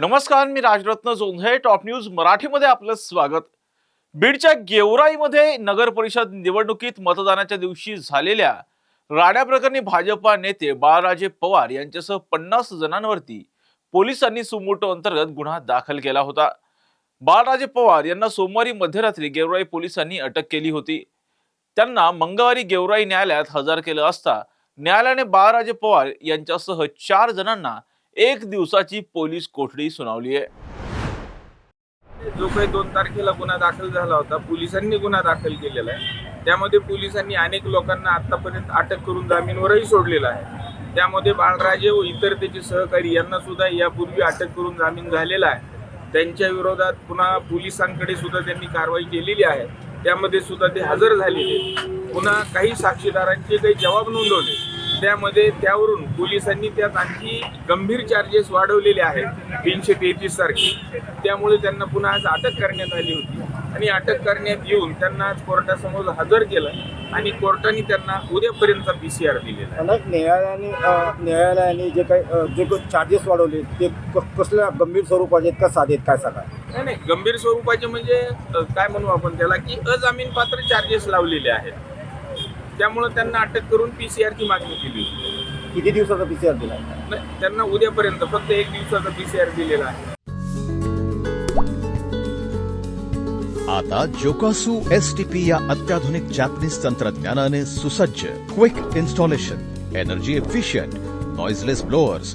नमस्कार मी Rajratna Jondhale top news मराठीमध्ये आपलं स्वागत. बीडच्या गेवराईमध्ये नगर परिषद निवडणुकीत मतदानाच्या दिवशी झालेल्या राड्याप्रकरणी भाजपा नेते बाळराजे पवार यांच्यासह पन्नास जणांवरती पोलिसांनी सुमोटो अंतर्गत गुन्हा दाखल केला होता. बाळराजे पवार यांना सोमवारी मध्यरात्री गेवराई पोलिसांनी अटक केली होती. त्यांना मंगळवारी गेवराई न्यायालयात हजर केलं असता न्यायालयाने बाळराजे पवार यांच्यासह चार जणांना एक दिवसाची पोलीस कोठडी सुनावली आहे. जो काही दोन तारखेला गुन्हा दाखल झाला होता पोलिसांनी गुन्हा दाखल केलेला आहे. त्यामध्ये पोलिसांनी अनेक लोकांना आतापर्यंत अटक करून जामीनवरही सोडलेला आहे. त्यामध्ये बाळराजे व इतर त्याचे सहकारी यांना सुद्धा यापूर्वी अटक करून जामीन झालेला आहे. त्यांच्या विरोधात पुन्हा पोलिसांकडे सुद्धा त्यांनी कारवाई केलेली आहे. त्यामध्ये सुद्धा ते हजर झालेले पुन्हा काही साक्षीदारांचे काही जबाब नोंदवले त्यामध्ये त्यावरून पोलिसांनी त्यात आणखी गंभीर चार्जेस वाढवलेले आहेत. तीनशे तेहतीस सारखी त्यामुळे त्यांना पुन्हा आज अटक करण्यात आली होती. आणि अटक करण्यात येऊन त्यांना आज कोर्टासमोर हजर केलं आणि कोर्टाने त्यांना उद्यापर्यंतचा पी सी आर दिलेला न्यायालयाने न्यायालयाने जे काही जे चार्जेस वाढवले ते कसल्या गंभीर स्वरूपाचे का साधे काय सांगा नाही नाही. गंभीर स्वरूपाचे म्हणजे काय म्हणू आपण त्याला की अजामीन पात्र चार्जेस लावलेले आहेत. त्यामुळे त्यांना अटक करून पी सी आरची मागणी केली होती. किती दिवसाचा पी सी आर दिला नाही, त्यांना उद्यापर्यंत फक्त एक दिवसाचा पी सी आर दिलेला आहे. आता जोकासू एस टी पी या अत्याधुनिक जॅपनीज तंत्रज्ञानाने सुसज्ज quick installation energy efficient noiseless blowers